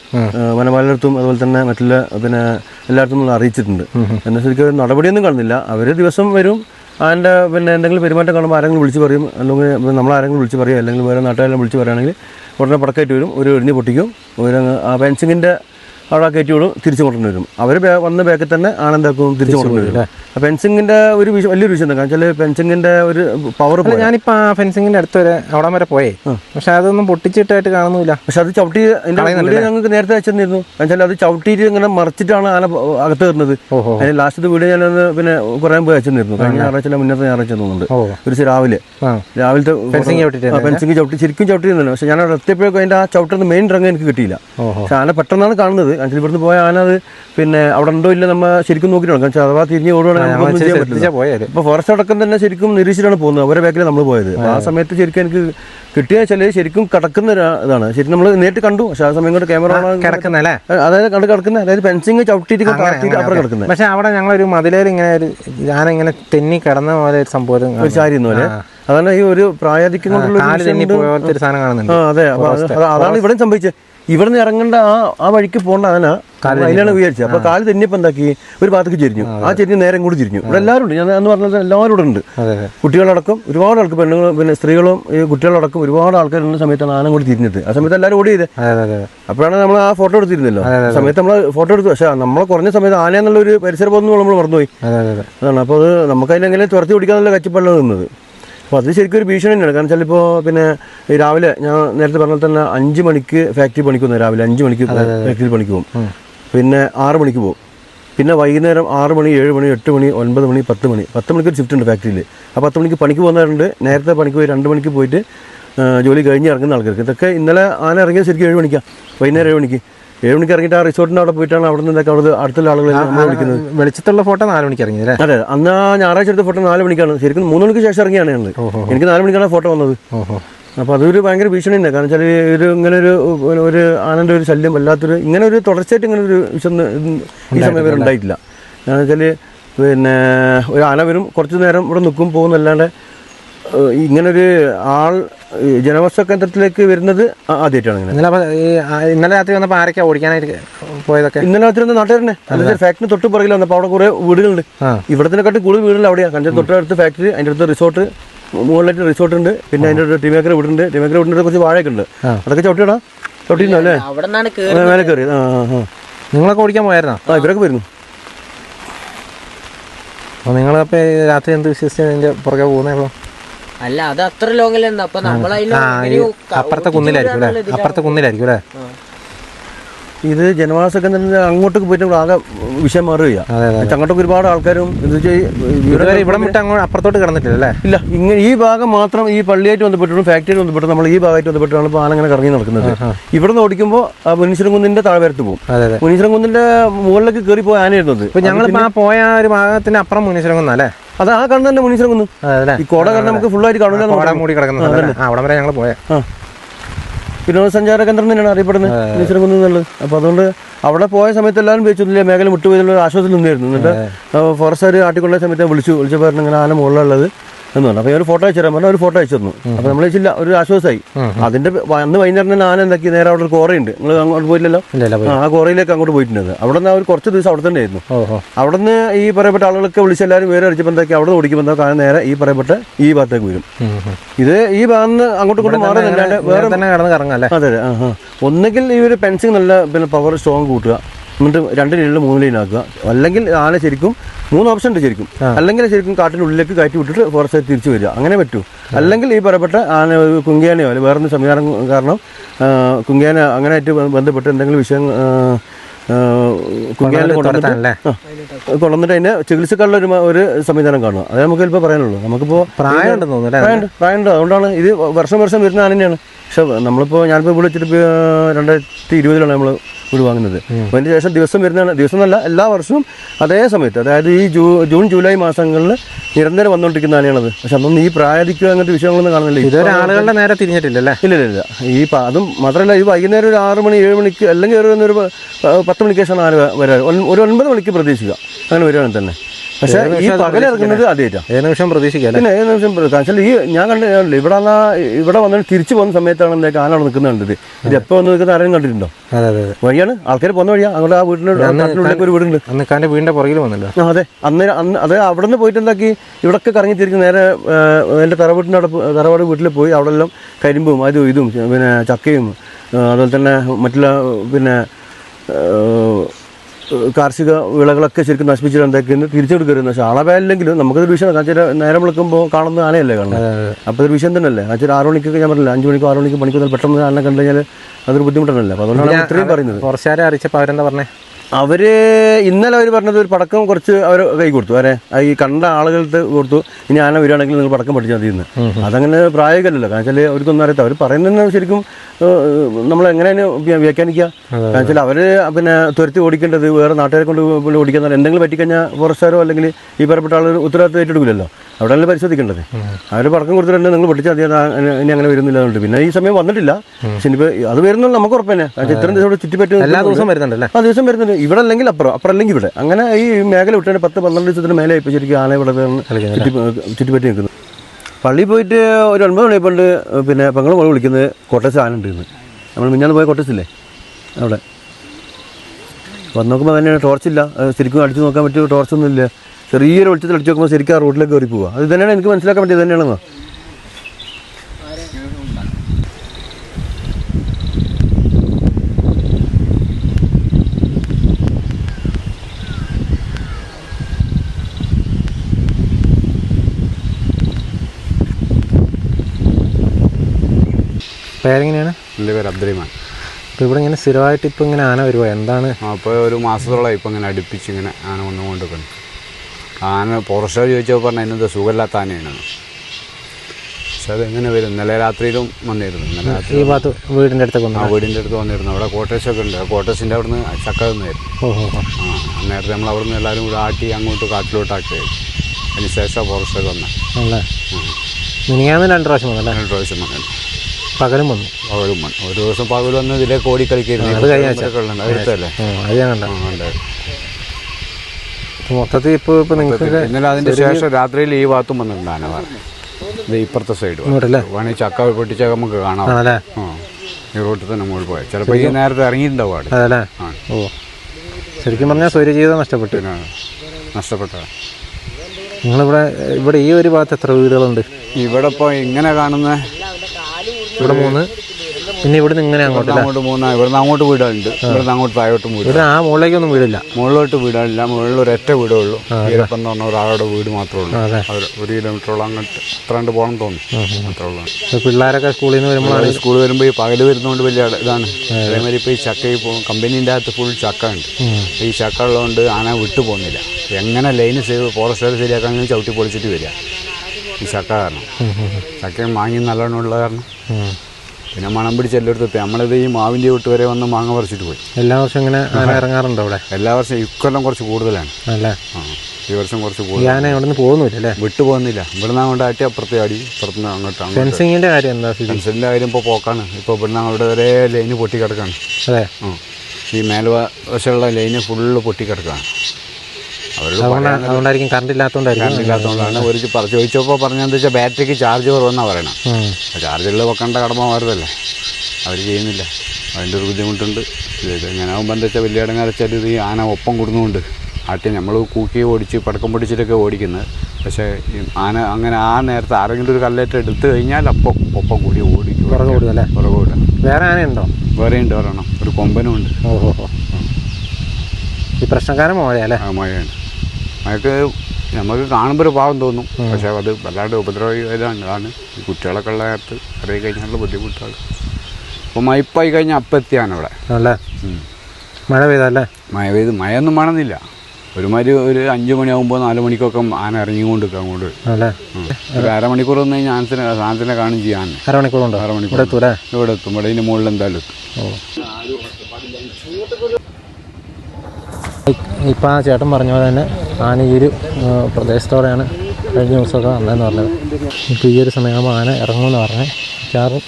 വനപാലയിടത്തും അതുപോലെ തന്നെ മറ്റുള്ള പിന്നെ എല്ലായിടത്തും നമ്മൾ അറിയിച്ചിട്ടുണ്ട്. എന്നാൽ ശരിക്കും ഒരു നടപടിയൊന്നും കാണുന്നില്ല. അവർ ദിവസം വരും അതിന്റെ പിന്നെ എന്തെങ്കിലും പെരുമാറ്റം കാണുമ്പോൾ ആരെങ്കിലും വിളിച്ച് പറയും. അല്ലെങ്കിൽ നമ്മൾ ആരെങ്കിലും വിളിച്ച് പറയും. അല്ലെങ്കിൽ വേറെ നാട്ടുകാരെല്ലാം വിളിച്ച് പറയുകയാണെങ്കിൽ ഉടനെ പടക്കായിട്ട് വരും. ഒരു എഴുതി പൊട്ടിക്കും. ഒരു ആ ഫെൻസിങ്ങിന്റെ അവിടെ കയറ്റി വിടും തിരിച്ചു കൊണ്ടുവന്ന് വരും. അവർ വന്ന ബാക്കിൽ തന്നെ ആനന്ദാക്കും തിരിച്ചു കൊണ്ടുവന്ന് വരും. ഫെൻസിങ്ങിന്റെ ഒരു വിഷയം വലിയൊരു വിഷയം എന്താ? വെച്ചാൽ ഫെൻസിങ്ങിന്റെ ഒരു പവർ ഞാനിപ്പോ ആ ഫെൻസിങ്ങിന്റെ അടുത്ത് വരെ അവിടെ വരെ പോയേ. പക്ഷെ അതൊന്നും പൊട്ടിച്ചിട്ടായിട്ട് കാണുന്നില്ല. പക്ഷെ അത് ചവിട്ടി ഞങ്ങൾക്ക് നേരത്തെ വെച്ചിരുന്നു എന്നുവെച്ചാൽ അത് ചവിട്ടിയിട്ട് ഇങ്ങനെ മറിച്ചിട്ടാണ് ആന അകത്ത് വരുന്നത്. അതിന് ലാസ്റ്റത്തെ വീഡിയോ ഞാനത് പിന്നെ കുറേ പോയി വെച്ചിരുന്നു കഴിഞ്ഞ ഞായറാഴ്ച മുന്നത്തെ ഞായറാഴ്ച തോന്നുന്നുണ്ട്. ഒരു രാവിലെ. രാവിലത്തെ ഫെൻസിങ് ചവിട്ടി ശരിക്കും ചവിട്ടിയിരുന്നില്ല. പക്ഷെ ഞാൻ അവിടെ എത്തിയപ്പോഴേക്കും അതിന്റെ ആ ചവിട്ടുന്ന മെയിൻ റങ്ങ് എനിക്ക് കിട്ടിയില്ല. പക്ഷെ ആന പെട്ടെന്നാണ് കാണുന്നത്. കാരണം ഇവിടുന്ന് പോയ ആന അത് പിന്നെ അവിടെ ഉണ്ടോ ഇല്ല നമ്മൾ ശരിക്കും നോക്കിയിട്ടുണ്ട്. കാരണം അഥവാ തിരിഞ്ഞ് ഓടുകയാണെങ്കിൽ നമ്മൾ നമുക്കൊന്നും ഇച്ചിരി ചെയ്യാൻ പറ്റില്ല. ശ്രദ്ധിച്ചാ പോയാൽ. ഇപ്പൊ ഫോറസ്റ്റ് അടക്കം തന്നെ ശരിക്കും നിരീക്ഷിച്ചാണ് പോകുന്നത്. അവരെ ബാക്കിൽ നമ്മൾ പോയത്. ആ സമയത്ത് ശരിക്കും എനിക്ക് കിട്ടിയ വെച്ചാൽ ശരിക്കും കടക്കുന്ന ഇതാണ്. ശരിക്കും നമ്മൾ നേരിട്ട് കണ്ടു. പക്ഷെ ആ സമയം കൊണ്ട് ക്യാമറ കിടക്കുന്നല്ലേ അതായത് കണ്ട് കിടക്കുന്ന. അതായത് ഫെൻസിങ് ചവിട്ടിയിട്ട് അപ്പുറം കിടക്കുന്നത് പക്ഷെ അവിടെ ഞങ്ങളൊരു മതിലേൽ ഇങ്ങനെ ഒരു ഞാനിങ്ങനെ തെന്നി കിടന്ന പോലെ ഒരു സംഭവം ഒരു ചാരി പോലെ അതാണ് ഈ ഒരു പ്രായാധിക്യം കൊണ്ടുള്ള അതെ. അതാണ് ഇവിടെ സംഭവിച്ചത്. ഇവിടെ നിന്ന് ഇറങ്ങേണ്ട ആ ആ വഴിക്ക് പോകേണ്ട ആന അതിലാണ് വിചാരിച്ചത്. അപ്പൊ കാൽ തെന്നിയപ്പോ എന്താക്കി? ഒരു ഭാഗത്തേക്ക് ചെരിഞ്ഞു. ആ ചെരിഞ്ഞ് നേരം കൂടി തിരിഞ്ഞു ഇവിടെ എല്ലാവരും ഉണ്ട് ഞാൻ എന്ന് പറഞ്ഞത് എല്ലാവരും ഇവിടെ ഉണ്ട്. കുട്ടികളടക്കം ഒരുപാട് ആൾക്ക് പെണ്ണുങ്ങളും പിന്നെ സ്ത്രീകളും ഈ കുട്ടികളടക്കം ഒരുപാട് ആൾക്കാർ ഉള്ള സമയത്താണ് ആന കൂടി തിരിഞ്ഞത്. ആ സമയത്ത് എല്ലാവരും ഓടി ചെയ്തേ അതെ അതെ അതെ. അപ്പോഴാണ് നമ്മൾ ആ ഫോട്ടോ എടുത്തിരുന്നല്ലോ. സമയത്ത് നമ്മൾ ഫോട്ടോ എടുത്തു. പക്ഷേ നമ്മൾ കുറഞ്ഞ സമയത്ത് ആന എന്നുള്ള ഒരു പരിസരം പോകുന്നു നമ്മൾ മറന്നുപോയി. അതെ അതെ അതെ. അതാണ്. അപ്പോൾ അത് നമുക്ക് അതിനെങ്ങനെ തുരത്തി പിടിക്കാന്നുള്ള കച്ചപ്പള്ള നിന്നത്. അപ്പോൾ അത് ശരിക്കും ഒരു ഭീഷണി തന്നെയാണ് കാരണം വെച്ചാൽ ഇപ്പോൾ പിന്നെ രാവിലെ ഞാൻ നേരത്തെ പറഞ്ഞാൽ തന്നെ അഞ്ച് മണിക്ക് ഫാക്ടറി പണിക്ക് പോകുന്നത് രാവിലെ അഞ്ച് മണിക്ക് ഫാക്ടറിയിൽ പണിക്ക് പോകും. പിന്നെ ആറ് മണിക്ക് പോകും. പിന്നെ വൈകുന്നേരം ആറ് മണി ഏഴ് മണി എട്ട് മണി ഒൻപത് മണി പത്ത് മണി. പത്ത് മണിക്ക് ഒരു ഷിഫ്റ്റ് ഉണ്ട് ഫാക്ടറിയിൽ ആ പത്ത് മണിക്ക് പണിക്ക് പോകുന്നവരുണ്ട്. നേരത്തെ പണിക്ക് പോയി രണ്ട് മണിക്ക് പോയിട്ട് ജോലി കഴിഞ്ഞ് ഇറങ്ങുന്ന ആൾക്കാർക്ക്. ഇതൊക്കെ ഇന്നലെ ആന ഇറങ്ങിയത് ശരിക്കും ഏഴ് മണിക്കാണ് വൈകുന്നേരം ഏഴ് മണിക്ക്. ഏഴ് മണിക്ക് ഇറങ്ങിയിട്ട് ആ റിസോർട്ടിന്റെ അവിടെ പോയിട്ടാണ് അവിടെ നിന്നൊക്കെ അവിടെ അടുത്തുള്ള ആളുകളെ നമ്മൾ വിളിക്കുന്നത്. വെളിച്ചത്തുള്ള ഫോട്ടോ നാല് മണിക്ക് ഇറങ്ങി അല്ലേ? അതെ അന്ന് ആ ഞായറാഴ്ച എടുത്ത ഫോട്ടോ നാല് മണിക്കാണ്. ശരിക്കും മൂന്ന് മണിക്ക് ശേഷം ഇറങ്ങിയാണ് ഞങ്ങൾ എനിക്ക് നാല് മണിക്കാണ് ഫോട്ടോ വന്നത്. അപ്പോൾ അതൊരു ഭയങ്കര ഭീഷണി തന്നെ കാരണം വെച്ചാൽ ഒരു ഇങ്ങനെ ഒരു ഒരു- ആനന്റെ ഒരു ശല്യം വല്ലാത്തൊരു ഇങ്ങനെ ഒരു തുടർച്ചയായിട്ട് ഇങ്ങനെ ഒരു വിഷം ഈ സമയം വരെ ഉണ്ടായിട്ടില്ല. കാരണം വെച്ചാൽ പിന്നെ ഒരു ആന വരും കുറച്ച് നേരം ഇവിടെ നിൽക്കും പോകുന്നല്ലാണ്ട് ഇങ്ങനൊരു ആൾ ജനവാസ കേന്ദ്രത്തിലേക്ക് വരുന്നത് ആദ്യമായിട്ടാണ് ഇങ്ങനെ. ഇന്നലെ ഇന്നലെ രാത്രി വന്നപ്പോൾ ആരൊക്കെ ഓടിക്കാനായിട്ട് പോയതൊക്കെ? ഇന്നലെ രാത്രി വന്ന നാട്ടുകാരനെ. അതിന്റെ ഫാക്ടറി തൊട്ട് പുറകിൽ വന്നപ്പോൾ അവിടെ കുറേ വീടുകളുണ്ട്. ഇവിടത്തിനെക്കാട്ടി കൂടുതൽ വീടുകൾ അവിടെയാണ് കാരണം തൊട്ടടുത്ത് ഫാക്ടറി അതിന്റെ അടുത്ത് റിസോർട്ട് മുകളിലായിട്ട് റിസോർട്ട് ഉണ്ട്. പിന്നെ അതിന്റെ അടുത്ത് ടീമേക്കർ വീടുണ്ട് ടീമേക്കർ വീടിന്റെ കുറച്ച് വാഴയൊക്കെ ഉണ്ട്. അതൊക്കെ ചവിട്ടിയിടാ. ചവിട്ടിയിരുന്നോ അല്ലേ? അവിടെ നിന്നാണ് ആ, മേലെ കയറി ആ ആ ആ. നിങ്ങളൊക്കെ ഓടിക്കാൻ പോയായിരുന്നോ? ആ ഇവരൊക്കെ വരുന്നു. അപ്പോൾ നിങ്ങളപ്പോൾ രാത്രി എന്ത് വിശ്വസിച്ച് അതിന്റെ പുറകെ പോകുന്നേ അപ്പോൾ അല്ല അത് അത്ര ലോങ്ങിലെന്ന് അപ്പൊ അപ്പുറത്തെ കുന്നിലായിരിക്കും അല്ലേ? അപ്പുറത്തെ കുന്നിലായിരിക്കും അല്ലേ? ഇത് ജനവാസ അങ്ങോട്ട് അങ്ങോട്ടേക്ക് പോയിട്ട് ആകെ വിഷയം അതെ അങ്ങോട്ടൊക്കെ ഒരുപാട് ആൾക്കാരും ഇതുവരെ ഇവിടെ വിട്ട് അങ്ങോട്ട് അപ്പുറത്തോട്ട് കിടന്നിട്ടില്ല അല്ലേ? ഇല്ല. ഇങ്ങനെ ഈ ഭാഗം മാത്രം ഈ പള്ളിയായിട്ട് ബന്ധപ്പെട്ടും ഫാക്ടറിയായിട്ട് ബന്ധപ്പെട്ട് നമ്മൾ ഈ ഭാഗമായിട്ട് ബന്ധപ്പെട്ടാണ് ഇപ്പോൾ അങ്ങനെ കറങ്ങി നടക്കുന്നത്. ഇവിടെ നിന്ന് ഓടിക്കുമ്പോൾ ആ മുനീശ്വരം കുന്നിന്റെ താഴ്വരത്ത് പോകും. അതെ അതെ. മുനീശ്വരം കുന്നിന്റെ മുകളിലേക്ക് കയറി പോയ ആനയായിരുന്നത് ഇപ്പൊ ഞങ്ങളിപ്പോ ആ പോയ ആ ഒരു ഭാഗത്തിന് അപ്പുറം മുനീശ്വരം കുന്ന അല്ലേ? അത് ആ കാണുന്ന തന്നെ മുനീശ്വരം കുന്ന്. ഈ കോട കാരണം നമുക്ക് ഫുള്ളായിട്ട് കാണില്ല മൂടി കിടക്കുന്ന. സ്ഥലം അല്ലേ? ആ അവിടെ വരെ ഞങ്ങൾ പോയ. വിനോദസഞ്ചാര കേന്ദ്രം തന്നെയാണ് അറിയപ്പെടുന്നത് മുനീശ്വരം കുന്ന് എന്നുള്ളത്. അപ്പോൾ അതുകൊണ്ട് അവിടെ പോയ സമയത്ത് എല്ലാവരും വെച്ചിട്ടില്ല മേഖല വിട്ടുപോയതിലുള്ള ആശ്വാസത്തിൽ നിന്നായിരുന്നു എന്നിട്ട് ഫോറസ്റ്റുകാർ ആട്ടിക്കൊള്ള സമയത്ത് വിളിച്ചു. വിളിച്ചപ്പോൾ ഇങ്ങനെ ആന മുകളിലുള്ളത്. എന്ന് പറഞ്ഞു. അപ്പോൾ ഒരു ഫോട്ടോ അയച്ചു തരാൻ പറഞ്ഞു. ഒരു ഫോട്ടോ അയച്ചു തന്നു. അപ്പോൾ നമ്മൾ വെച്ചില്ല ഒരു ആശ്വാസമായി. അതിന്റെ അന്ന് വൈകുന്നേരം തന്നെ ആന എന്താക്കി? നേരെ അവിടെ ഒരു കോറയുണ്ട്. നിങ്ങൾ അങ്ങോട്ട് പോയില്ലല്ലോ ആ കോറയിലേക്ക് അങ്ങോട്ട് പോയിട്ടുണ്ട്. അവിടെ നിന്ന് അവർ കുറച്ച് ദിവസം അവിടെ തന്നെ ആയിരുന്നു. അവിടെ നിന്ന് ഈ പറയപ്പെട്ട ആളുകളൊക്കെ വിളിച്ച് എല്ലാവരും വേറെ അടിച്ചപ്പോൾ എന്താക്കി? അവിടെ നിന്ന് ഓടിക്കുമ്പോൾ എന്താ നേരെ ഈ പറയപ്പെട്ട ഈ ഭാഗത്തേക്ക് വരും. ഇത് ഈ ഭാഗത്ത് നിന്ന് അങ്ങോട്ടും ഇങ്ങോട്ടും മാറുന്നല്ലാണ്ട് വേറെ അതെ അതെ. ഒന്നുകിൽ ഈ ഒരു പെൻസിങ് നല്ല പിന്നെ പവർ സ്ട്രോങ് കൂട്ടുക. എന്നിട്ട് രണ്ട് ലൈനിൽ മൂന്ന് ലൈൻ ആക്കുക. അല്ലെങ്കിൽ ആന ശരിക്കും മൂന്ന് ഓപ്ഷൻ ഉണ്ട് ശരിക്കും. അല്ലെങ്കിൽ ശരിക്കും കാട്ടിനുള്ളിലേക്ക് കയറ്റി വിട്ടിട്ട് ഫോറസ്റ്റ് തിരിച്ചു വരിക. അങ്ങനെ പറ്റൂ. അല്ലെങ്കിൽ ഈ പറയപ്പെട്ട ആന കുങ്കിയാനയോ അല്ലെങ്കിൽ വേറൊരു സംവിധാനം കാരണം കുങ്കിയാന അങ്ങനെ ആയിട്ട് ബന്ധപ്പെട്ട് എന്തെങ്കിലും വിഷയം കുങ്കിയാനെ കൊണ്ടുവന്നിട്ട്? കൊണ്ടുവന്നിട്ട് അതിനെ ചികിത്സക്കുള്ള ഒരു ഒരു സംവിധാനം കാണുക. അത് നമുക്ക് ചിലപ്പോൾ പറയാനുള്ളൂ. നമുക്കിപ്പോൾ പ്രായമുണ്ടെന്ന് തോന്നുന്നു പ്രായമുണ്ട്. പ്രായമുണ്ട്. അതുകൊണ്ടാണ് ഇത് വർഷം വർഷം വരുന്ന ആന തന്നെയാണ് പക്ഷെ നമ്മളിപ്പോൾ ഞാനിപ്പോൾ ഇവിടെ വെച്ചിട്ട് രണ്ടായിരത്തി ഇരുപതിലാണ് നമ്മൾ വീട് വാങ്ങുന്നത്. അപ്പോൾ അതിന് ശേഷം ദിവസം വരുന്നതാണ്. ദിവസം എന്നല്ല എല്ലാ വർഷവും അതേ സമയത്ത് അതായത് ഈ ജൂ ജൂൺ ജൂലൈ മാസങ്ങളിൽ നിരന്തരം വന്നുകൊണ്ടിരിക്കുന്ന ആനയാണത്. പക്ഷെ അതൊന്നും ഈ പ്രായതിക്കുക അങ്ങനത്തെ വിഷയങ്ങളൊന്നും കാണുന്നില്ല. ഇതുവരെ ആളുകളുടെ നേരെ തിരിഞ്ഞിട്ടില്ലല്ലേ ഇല്ല ഇല്ല ഇല്ല. ഈ അതും മാത്രമല്ല ഈ വൈകുന്നേരം ഒരു ആറ് മണി ഏഴ് മണിക്ക് അല്ലെങ്കിൽ ഒരു പത്ത് മണിക്ക് ശേഷമാണ് ആന വരാറ്. ഒരു ഒൻപത് മണിക്ക് പ്രതീക്ഷിക്കുക. അങ്ങനെ വരികയാണെങ്കിൽ തന്നെ. പക്ഷേ ഈ പകലിറങ്ങുന്നത് ആദ്യമായിട്ടാണ് ഏത് നിമിഷം പ്രതീക്ഷിക്കാം പിന്നെ ഏത് നിമിഷം കാരണം ഈ ഞാൻ കണ്ട ഞാൻ ഇവിടെ വന്നാ ഇവിടെ വന്നിട്ട് തിരിച്ചു പോകുന്ന സമയത്താണ് എന്തൊക്കെ ആന കണ്ടത്. ഇത് എപ്പോൾ വന്ന് നിൽക്കുന്ന ആരെയും കണ്ടിട്ടുണ്ടോ? വഴിയാണ്? ആൾക്കാർ പോകുന്ന വഴിയാ? അങ്ങോട്ട് ആ വീട്ടിലുള്ള ഒരു വീടുണ്ട്. അന്നക്കാന്റെ വീടിന്റെ പുറകിൽ വന്നല്ലോ. അതെ. അന്ന് അന്ന് അത് അവിടെ നിന്ന് പോയിട്ട് എന്താക്കി? ഇവിടൊക്കെ കറങ്ങി തിരിച്ച് നേരെ എന്റെ എന്റെ തറവീട്ടിന്റെ അവിടെ തറവാട് വീട്ടിൽ പോയി അവിടെ എല്ലാം കരിമ്പും അതും ഇതും പിന്നെ ചക്കയും അതുപോലെ തന്നെ മറ്റുള്ള പിന്നെ കാർഷിക വിളകളൊക്കെ ശരിക്കും നശിപ്പിച്ചിട്ട് എന്താക്കി തിരിച്ചെടുക്കരുത് പക്ഷേ ആളവേലെങ്കിലും നമുക്കത് വിഷയം കാരണം നേരം വിളിക്കുമ്പോൾ കാണുന്ന ആനയല്ലേ കാണുന്നത്? അപ്പോൾ ഒരു വിഷയം തന്നെയല്ലേ? വെച്ചാൽ ആറ് മണിക്കൊക്കെ ഞാൻ പറഞ്ഞില്ല അഞ്ച് മണിക്കോ ആറ് മണിക്കോ മണിക്കൂർ പെട്ടെന്ന് ആനെ കണ്ടു കഴിഞ്ഞാൽ അതൊരു ബുദ്ധിമുട്ടാണല്ലോ അപ്പോൾ അതുകൊണ്ടാണ് ഇത്രയും പറയുന്നത്. കുറച്ചാരെ അറിയിച്ചപ്പോൾ അവരെന്താ പറഞ്ഞേ? അവർ ഇന്നലെ അവർ പറഞ്ഞത് ഒരു പടക്കം കുറച്ച് അവർ കൈ കൊടുത്തു. അവരെ ഈ കണ്ട ആളുകൾക്ക് കൊടുത്തു. ഇനി ആന വരികയാണെങ്കിൽ നിങ്ങൾ പടക്കം പഠിച്ചാൽ മതി എന്ന് അതങ്ങനെ പ്രായോഗികമല്ലല്ലോ. കാരണം വെച്ചാൽ അവർക്കൊന്നും അറിയാത്ത അവർ പറയുന്നത് ശരിക്കും നമ്മൾ എങ്ങനെയാണ് വ്യ- വ്യാഖ്യാനിക്കുക കാരണം വെച്ചാൽ അവർ പിന്നെ തുരത്തി ഓടിക്കേണ്ടത് വേറെ നാട്ടുകാരെ കൊണ്ട് കൊണ്ട് ഓടിക്കാൻ എന്തെങ്കിലും പറ്റിക്കഴിഞ്ഞാൽ ഫോറസ്റ്റുകാരോ അല്ലെങ്കിൽ ഈ പറയപ്പെട്ട ആളുകൾ ഉത്തരവാദിത്തം ഏറ്റെടുക്കില്ലല്ലോ. അവിടെ അല്ലേ പരിശോധിക്കേണ്ടത് അവർ പടക്കം കൊടുത്തിട്ടുണ്ട്. നിങ്ങൾ പൊട്ടിച്ചാൽ മതി. അത് ഇനി അങ്ങനെ വരുന്നില്ല അതുകൊണ്ട് പിന്നെ ഈ സമയം വന്നിട്ടില്ല. പക്ഷെ ഇനിയിപ്പോൾ അത് വരുന്നുള്ളൂ നമുക്ക് ഉറപ്പ് തന്നെ കാരണം ഇത്രയും ദിവസം ഇവിടെ ചുറ്റിപ്പറ്റി എല്ലാ ദിവസം വരുന്നുണ്ടല്ലേ? ആ ദിവസം വരുന്നുണ്ട്. ഇവിടെ അല്ലെങ്കിൽ അപ്പുറം അപ്പുറം അല്ലെങ്കിൽ ഇവിടെ. അങ്ങനെ ഈ മേഖല വിട്ടിട്ട് പത്ത് പന്ത്രണ്ട് ദിവസത്തിന് മേലെ ഇപ്പോൾ ശരിക്കും ആന ഇവിടെ ചുറ്റി ചുറ്റിപ്പറ്റി നിൽക്കുന്നു. പള്ളി പോയിട്ട് ഒരു ഒൻപത് മണിയപ്പോണ്ട് പിന്നെ പെങ്ങൾ മോൾ വിളിക്കുന്നത് കോട്ടയത്ത് ആന ഉണ്ട് നമ്മൾ മിഞ്ഞാന്ന് പോയ കോട്ടയത്തില്ലേ അവിടെ. വന്ന് നോക്കുമ്പോൾ തന്നെയാണ് ടോർച്ചില്ല ശരിക്കും അടിച്ചു നോക്കാൻ പറ്റിയ ടോർച്ചൊന്നും ഇല്ല ചെറിയൊരു വെളിച്ചത്തിൽ അടിച്ചു നോക്കുമ്പോൾ ശരിക്കും ആ റോഡിലേക്ക് കയറി പോവുക അത് തന്നെയാണ് എനിക്ക് മനസ്സിലാക്കാൻ പറ്റിയത് തന്നെയാണെന്നോ പേരെങ്ങനെയാണ്? എന്റെ പേര് അബ്ദുറഹിമാൻ. അപ്പോൾ ഇവിടെ ഇങ്ങനെ സ്ഥിരമായിട്ട് ഇപ്പോൾ ഇങ്ങനെ ആന വരുമോ എന്താണ്? അപ്പോൾ ഒരു മാസത്തോളം ഇപ്പോൾ ഇങ്ങനെ അടുപ്പിച്ച് ഇങ്ങനെ ആന വന്നുകൊണ്ട് കൊണ്ട് ആന ഫോറസ്റ്റുകാർ ചോദിച്ചപ്പോൾ പറഞ്ഞാൽ ഇന്നത്തെ സുഖമില്ലാത്ത ആനയാണെന്ന് പക്ഷെ അത് എങ്ങനെ വരും? ഇന്നലെ രാത്രിയിലും വന്നിരുന്നു. ഇന്നലെ രാത്രി ഈ ഭാഗത്ത് വീടിന്റെ അടുത്ത് ആ വന്നു വീടിന്റെ അടുത്ത് വന്നിരുന്നു. അവിടെ കോട്ടേഴ്സൊക്കെ ഉണ്ട്. കോട്ടേഴ്സിന്റെ അവിടുന്ന് ചക്ക നിന്നായിരുന്നു ആ നേരത്തെ നമ്മൾ അവിടുന്ന് എല്ലാവരും കൂടെ ആട്ടി അങ്ങോട്ട് കാട്ടിലോട്ടാക്കിയായിരുന്നു അതിനുശേഷം ശേഷം ഫോറസ്റ്റുകാർ വന്നത് മിനിയാന്ന് രണ്ട് പ്രാവശ്യം വന്നല്ലേ? രണ്ട് പ്രാവശ്യം വന്നു പകലും വന്നു. പകലും വന്നു. ഒരു ദിവസം പകൽ വന്ന് ഇതിലേക്ക് ഓടിക്കളിക്കായിരുന്നു. അത് കഴിഞ്ഞ ആഴ്ച. അടുത്തല്ലേ ആ അത് ഞാൻ കണ്ട. ആ മൊത്തത്തിൽ ഇപ്പോൾ ഇപ്പോൾ നിങ്ങൾക്ക് ഇന്നലെ അതിന്റെ ശേഷം രാത്രിയിൽ ഈ ഭാഗത്തും വന്നിട്ടുണ്ട് ആന ഇത് ഇപ്പുറത്തെ സൈഡ് വേണേൽ ചക്ക പൊട്ടിച്ച നമുക്ക് കാണാം. ആണല്ലേ? ആ. ഈ റോട്ടിൽ തന്നെ മുകളിൽ പോയാൽ. ചിലപ്പോൾ ഈ നേരത്തെ ഇറങ്ങിയിട്ടുണ്ടാവും അവിടെ. അതല്ലേ? ഓ. ശരിക്കും പറഞ്ഞാൽ സൂര്യജീവിതം നഷ്ടപ്പെട്ടു. നഷ്ടപ്പെട്ട നിങ്ങളിവിടെ ഇവിടെ ഈ ഒരു ഭാഗത്ത് എത്ര വീടുകളുണ്ട്? ഇവിടെ ഇപ്പോൾ ഇങ്ങനെ കാണുന്ന ഇവിടെ മൂന്ന്. പിന്നെ ഇവിടുന്ന് ഇങ്ങനെ അങ്ങോട്ട് അങ്ങോട്ട് മൂന്നാ ഇവിടുന്ന് അങ്ങോട്ട് വീടുണ്ട് ഇവിടുന്ന് അങ്ങോട്ട് താഴോട്ടും വീട്. ഇവിടെ ആ മുകളിലേക്കൊന്നും വീടില്ല. മുകളിലോട്ട് വീടില്ല മുകളിൽ ഒരൊറ്റ വീടേ ഉള്ളൂ. ഈരപ്പം എന്ന് പറഞ്ഞ ഒരാളുടെ വീട് മാത്രമേ ഉള്ളൂ. അവർ ഒരു കിലോമീറ്ററോളം അങ്ങോട്ട് ഇത്രണ്ട് പോകണം തോന്നുന്നു. അത്രേ ഉള്ളൂ. ഇപ്പോൾ പിള്ളേരൊക്കെ സ്കൂളിൽ നിന്ന് വരുമ്പോഴാണ് സ്കൂൾ വരുമ്പോൾ ഈ പകൽ വരുന്നതുകൊണ്ട് വലിയ ഇതാണ്. അതേമാതിരി ഇപ്പോൾ ഈ ചക്ക ഈ കമ്പനീന്റെ അകത്ത് ഫുൾ ചക്ക ഉണ്ട്. ഈ ചക്ക ഉള്ളതുകൊണ്ട് ആന വിട്ടു പോകുന്നില്ല. എങ്ങനെ ലൈന് സേവ് ഫോറസ്റ്റുകാർ ശരിയാക്കാണെങ്കിൽ ചവിട്ടി പൊളിച്ചിട്ട് വരിക. ഈ ചക്ക കാരണം. ചക്കയും വാങ്ങി നല്ലോണം ഉള്ള കാരണം. പിന്നെ മണം പിടിച്ച് എല്ലായിടത്തും നമ്മളിത് ഈ മാവിന്റെ വീട്ട് വരെ വന്ന് മാങ്ങ പറിച്ചിട്ട് പോയി. എല്ലാ വർഷം ഇങ്ങനെ ആന ഇറങ്ങാറുണ്ടോ അവിടെ? എല്ലാ വർഷവും ഇക്കൊല്ലം കുറച്ച് കൂടുതലാണ്. അല്ലേ ആ ഈ വർഷം കുറച്ച് കൂടുതൽ നിന്ന് പോകുന്നില്ല അല്ലേ വിട്ടു പോകുന്നില്ല. ഇവിടുന്ന് അങ്ങോട്ട് ആട്ടി അപ്പുറത്തെ ആടി ഇപ്പുറത്തുനിന്ന് അങ്ങോട്ട് അങ്ങോട്ട്. ഫെൻസിങ്ങിന്റെ കാര്യം എന്താ സ്ഥിതി പെൻസിലിന്റെ കാര്യം ഇപ്പോൾ പോക്കാണ്. ഇപ്പോൾ ഇവിടുന്ന് അവിടെ വരെ ലൈന് പൊട്ടിക്കിടക്കാണ്. അതെ. ആ. ഈ മേൽവശമുള്ള ലൈന് ഫുള്ള് പൊട്ടിക്കിടക്കാണ്. അതുകൊണ്ടായിരിക്കും കറണ്ട് ഇല്ലാത്തതുകൊണ്ടായിരിക്കും ഇല്ലാത്തതുകൊണ്ടാണ് ഒരു ചോദിച്ചപ്പോൾ പറഞ്ഞതെന്ന് വെച്ചാൽ ബാറ്ററിക്ക് ചാർജ് കുറവെന്നാണ് പറയണം. ഉം. ചാർജുള്ള വെക്കേണ്ട കടമ വരുതല്ലേ അവർ ചെയ്യുന്നില്ല. അതിന്റെ ഒരു ബുദ്ധിമുട്ടുണ്ട്. ഇങ്ങനെ ആകുമ്പോൾ എന്താ വെച്ചാൽ വലിയ ഇടങ്ങാരച്ചാൽ ഇത് ഈ ആന ഒപ്പം കൊടുന്നുകൊണ്ട് ആട്ടി നമ്മൾ കൂക്കി ഓടിച്ച് പടക്കം പൊടിച്ചിട്ടൊക്കെ ഓടിക്കുന്നത്. പക്ഷേ ആന അങ്ങനെ ആ നേരത്തെ ആരെങ്കിലും ഒരു കല്ലേറ്റ് എടുത്തു കഴിഞ്ഞാൽ അപ്പം ഒപ്പം കൂടി ഓടിക്കും പുറകെ ഓടും അല്ലേ? പുറകോട്ട് വേറെ ആനയുണ്ടോ? വേറെ ഉണ്ട് ഒരെണ്ണം. ഒരു കൊമ്പനും ഉണ്ട് ഓഹോ. ഈ പ്രശ്നക്കാരൻ മഴയല്ലേ ആ മഴയാണ് മഴക്ക് നമുക്ക് കാണുമ്പോൾ ഒരു പാവം തോന്നും. പക്ഷേ അത് വല്ലാണ്ട് ഉപദ്രവകരമാണ് അതാണ് കുട്ടികളൊക്കെ ഉള്ള നേരത്ത് അറിയി കഴിഞ്ഞാലുള്ള ബുദ്ധിമുട്ടാണ് അപ്പോൾ മയപ്പായി കഴിഞ്ഞാൽ അപ്പം എത്തിയാണ് അവിടെ. അല്ലേ. മഴ പെയ്തല്ലേ മഴ പെയ്ത് മഴയൊന്നും വേണമെന്നില്ല ഒരുമാതിരി ഒരു അഞ്ച് മണിയാകുമ്പോൾ നാല് മണിക്കൊക്കെ ആന ഇറങ്ങിക്കൊണ്ട് നിൽക്കും അങ്ങോട്ട് അല്ലേ. ഒരു അരമണിക്കൂർ വന്നു കഴിഞ്ഞാൽ ആനത്തിനെ സാധനത്തിനെ കാണും ചെയ്യാൻ. അരമണിക്കൂറുണ്ടോ അരമണിക്കൂർ എത്തും ഇവിടെ എത്തും. ഇവിടെ ഇതിന്റെ മുകളിൽ എന്തായാലും എത്തും. ഇപ്പം ആ ചേട്ടൻ പറഞ്ഞ പോലെ തന്നെ ആന ഈ ഒരു പ്രദേശത്തോടെയാണ് കഴിഞ്ഞ ദിവസമൊക്കെ വന്നതെന്ന് പറഞ്ഞത്. ഇപ്പോൾ ഈ ഒരു സമയമാകുമ്പോൾ ആന ഇറങ്ങുമെന്ന് പറഞ്ഞേ. മിക്കവാറും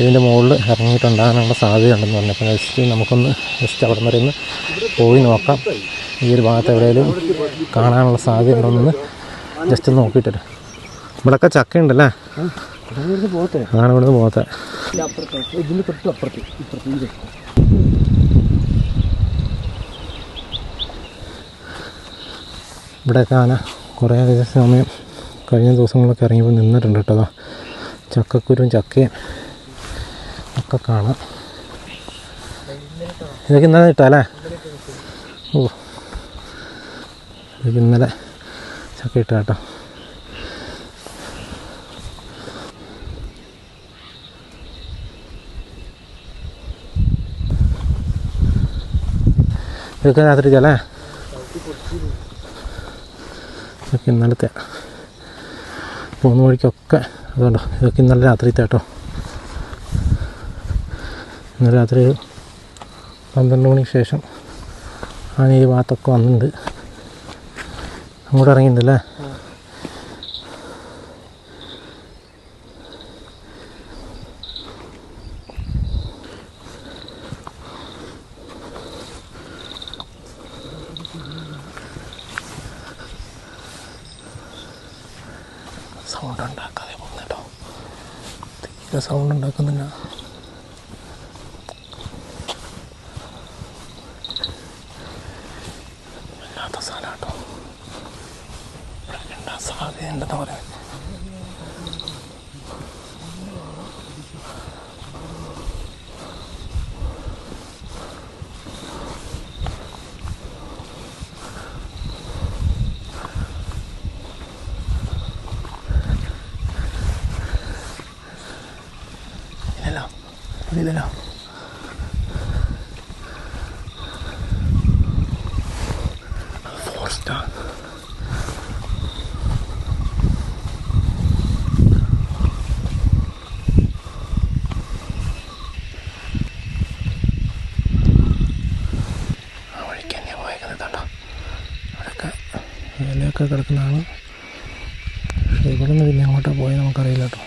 ഇതിന്റെ മുകളിൽ ഇറങ്ങിയിട്ടുണ്ടാകാനുള്ള സാധ്യതയുണ്ടെന്ന് പറഞ്ഞപ്പോൾ ജസ്റ്റ് നമുക്കൊന്ന് ജസ്റ്റ് അവിടെ വരെ ഒന്ന് പോയി നോക്കാം. ഈ ഒരു ഭാഗത്ത് എവിടെയെങ്കിലും കാണാനുള്ള സാധ്യത ഉണ്ടോയെന്ന് ജസ്റ്റ് ഒന്ന് നോക്കിയിട്ട് വരാം. ഇവിടെയൊക്കെ ചക്കയുണ്ടല്ലേ അതാണ് ഇവിടുന്ന് പോകത്തെ ഇതിന്റെ തൊട്ട് അപ്പുറത്ത് ഇവിടെയൊക്കെ ആന കുറേ സമയം കഴിഞ്ഞ ദിവസങ്ങളൊക്കെ ഇറങ്ങിയപ്പോൾ നിന്നിട്ടുണ്ട് കേട്ടോ. ചക്കക്കുരും ചക്കയും ഒക്കെ കാണാം. ഇതൊക്കെ ഇന്നലെ ഇട്ടല്ലേ ഓ ഇതൊക്കെ ഇന്നലെ ചക്ക ഇട്ട കേട്ടോ. ഇതൊക്കെ രാത്രി ചല്ലേ ഇതൊക്കെ ഇന്നലത്തെ പോകുന്ന വഴിക്കൊക്കെ അതുകൊണ്ടോ ഇതൊക്കെ ഇന്നലെ രാത്രിത്തെ കേട്ടോ. ഇന്നലെ രാത്രി ഒരു പന്ത്രണ്ട് മണിക്ക് ശേഷം ആന ഈ ഭാഗത്തൊക്കെ വന്നിട്ടുണ്ട്. അങ്ങോട്ട് ഇറങ്ങിയിട്ടുണ്ടല്ലേ സൗണ്ട് ഉണ്ടാക്കാതെ പോകുന്നു കേട്ടോ തീരെ സൗണ്ട് ഉണ്ടാക്കുന്നില്ല വല്ലാത്ത സ്ഥലം കേട്ടോ ഇവിടെ ഉണ്ടാകാൻ സാധ്യതയുണ്ടെന്ന് പറയാൻ ഇല്ലല്ലോ ഇല്ലല്ലോ ഫോറസ്റ്റാ ആ വഴിക്ക് തന്നെ പോയേക്കുന്നത് കേട്ടോ അവിടെയൊക്കെ ഇലയൊക്കെ കിടക്കുന്നതാണ് പക്ഷേ ഇവിടെ നിന്ന് പിന്നെ അങ്ങോട്ടാണ് പോയത് നമുക്കറിയില്ല കേട്ടോ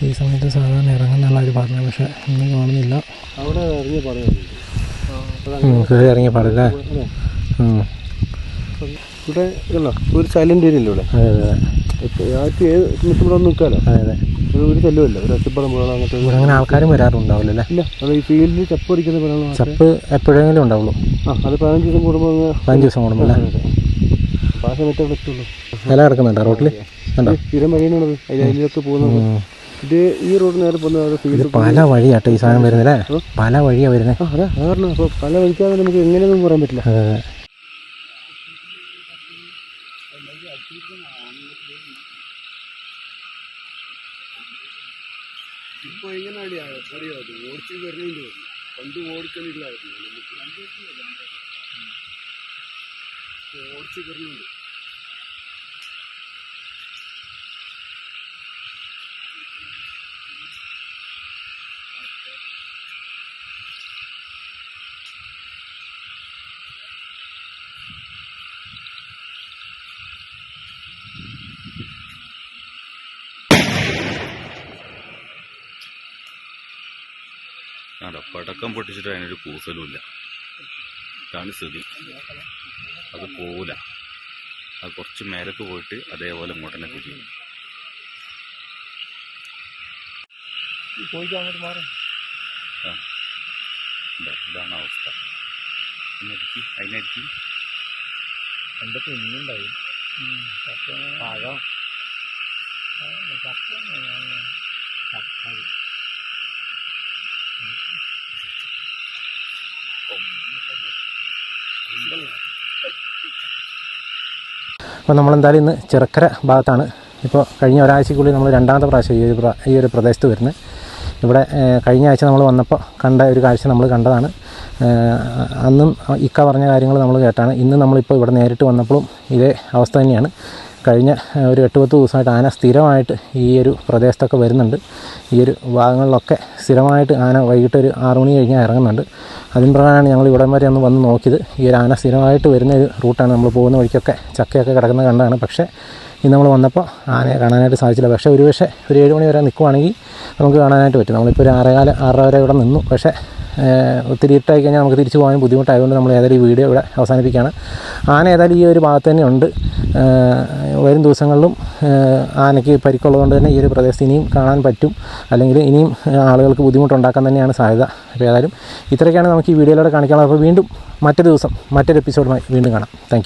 ഈ സമയത്ത് സാധാരണ ഇറങ്ങുന്നുള്ള ഒരു പറഞ്ഞു പക്ഷെ ഇന്ന് കാണുന്നില്ല അവിടെ ഇറങ്ങി പറയുന്നുണ്ട് ഉം, കയറി ഇറങ്ങിയ പാടില്ലേ. ഇവിടെ ഇല്ല ഒരു സൈലന്റ് ഏരിയ ഇവിടെ? ആർക്കും ഏത് അതെ ഒരു ഒരു ഒരു ഒറ്റപ്പാടം പോലെ അങ്ങനത്തെ ഇവിടെ അങ്ങനെ ആൾക്കാരും വരാറുണ്ടാവില്ല ഇല്ല. അത് ഈ ഫീൽഡിൽ ചപ്പ് പറിക്കുന്ന പോലെയാണ് ചപ്പ് എപ്പോഴെങ്കിലും ഉണ്ടാവുള്ളൂ. ആ അത് പതിനഞ്ച് ദിവസം കൂടുമ്പോൾ പതിനഞ്ച് ദിവസം കൂടുമ്പോൾ അല്ലേ? അപ്പോൾ ആ സമയത്തേ ഇവിടെ എത്തുള്ളൂ. വില കിടക്കുന്നുണ്ടോ റോട്ടിൽ ഉണ്ടോ സ്ഥിരം വഴിയാണുള്ളത്. അതിലൊക്കെ പോകുന്നത്. ഇത് ഈ റോഡ് നേരെ പോകുന്നത് പല വഴിയാട്ടോ ഈ സാധനം വരുന്നില്ലേ പല വഴിയാ വരുന്നത്. അതെ അതാ കാരണം അപ്പോൾ പല വഴിക്കാതെ നമുക്ക് എങ്ങനെയൊന്നും പറയാൻ പറ്റില്ല. ഇപ്പോൾ എങ്ങനെ അറിയാം ഓടിച്ച് വരുന്നുണ്ട്. പണ്ട് ഓടിക്കണില്ലായിരുന്നു. ഓടിച്ച് വരുന്നുണ്ട്. അല്ല പടക്കം പൊട്ടിച്ചിട്ട് അതിനൊരു കൂസലുമില്ല. ഇതാണ് സ്ഥിതി. അത് പോവില്ല അത് കുറച്ച് മേലേക്ക് പോയിട്ട് അതേപോലെ ഇങ്ങോട്ട് തന്നെ തിരിയും ഇതാണ് അവസ്ഥ. അതിനടിക്ക് അതിനടിക്ക്. എന്തൊക്കെ ഇന്നുണ്ടായി? പഴം. കൊമ്പ് അപ്പോൾ നമ്മളെന്തായാലും ഇന്ന് ചെറുക്കര ഭാഗത്താണ്. ഇപ്പോൾ കഴിഞ്ഞ ഒരാഴ്ചക്കുള്ളിൽ നമ്മൾ രണ്ടാമത്തെ പ്രാവശ്യം ഈ ഒരു ഈ ഒരു പ്രദേശത്ത് വരുന്നത്. ഇവിടെ കഴിഞ്ഞ ആഴ്ച നമ്മൾ വന്നപ്പോൾ കണ്ട ഒരു കാഴ്ച നമ്മൾ കണ്ടതാണ്. അന്നും ഇക്ക പറഞ്ഞ കാര്യങ്ങൾ നമ്മൾ കേട്ടാണ്. ഇന്ന് നമ്മളിപ്പോൾ ഇവിടെ നേരിട്ട് വന്നപ്പോഴും ഇതേ അവസ്ഥ തന്നെയാണ്. കഴിഞ്ഞ ഒരു എട്ട് പത്ത് ദിവസമായിട്ട് ആന സ്ഥിരമായിട്ട് ഈ ഒരു പ്രദേശത്തൊക്കെ വരുന്നുണ്ട്. ഈ ഒരു ഭാഗങ്ങളിലൊക്കെ സ്ഥിരമായിട്ട് ആന വൈകിട്ട് ഒരു ആറു മണി കഴിഞ്ഞാൽ ഇറങ്ങുന്നുണ്ട്. അതിന് പ്രകാരമാണ് ഞങ്ങൾ ഇവിടം വരെ ഒന്ന് വന്ന് നോക്കിയത്. ഈ ഒരു ആന സ്ഥിരമായിട്ട് വരുന്ന ഒരു റൂട്ടാണ്. നമ്മൾ പോകുന്ന വഴിക്കൊക്കെ ചക്കയൊക്കെ കിടക്കുന്ന കണ്ടാണ്. പക്ഷേ ഇന്ന് നമ്മൾ വന്നപ്പോൾ ആനയെ കാണാനായിട്ട് സാധിച്ചില്ല. പക്ഷേ ഒരു പക്ഷേ ഒരു ഏഴ് മണി വരെ നിൽക്കുവാണെങ്കിൽ നമുക്ക് കാണാനായിട്ട് പറ്റും. നമ്മളിപ്പോൾ ഒരു ആറേകാല ആറര വരെ ഇവിടെ നിന്നു. പക്ഷേ ഒത്തിരി ഇരുട്ടായി കഴിഞ്ഞാൽ നമുക്ക് തിരിച്ചു പോകാൻ ബുദ്ധിമുട്ടായതുകൊണ്ട് നമ്മൾ ഏതായാലും ഈ വീഡിയോ ഇവിടെ അവസാനിപ്പിക്കുകയാണ്. ആന ഏതായാലും ഈ ഒരു ഭാഗത്ത് തന്നെ ഉണ്ട്. വരും ദിവസങ്ങളിലും ആനയ്ക്ക് പരിക്കുള്ളതുകൊണ്ട് തന്നെ ഈ ഒരു പ്രദേശത്ത് ഇനിയും കാണാൻ പറ്റും. അല്ലെങ്കിൽ ഇനിയും ആളുകൾക്ക് ബുദ്ധിമുട്ടുണ്ടാക്കാൻ തന്നെയാണ് സാധ്യത. അപ്പോൾ ഏതായാലും ഇത്രയൊക്കെയാണ് നമുക്ക് ഈ വീഡിയോയിലൂടെ കാണിക്കാനുള്ളത്. അപ്പോൾ വീണ്ടും മറ്റൊരു ദിവസം മറ്റൊരു എപ്പിസോഡുമായി വീണ്ടും കാണാം. താങ്ക്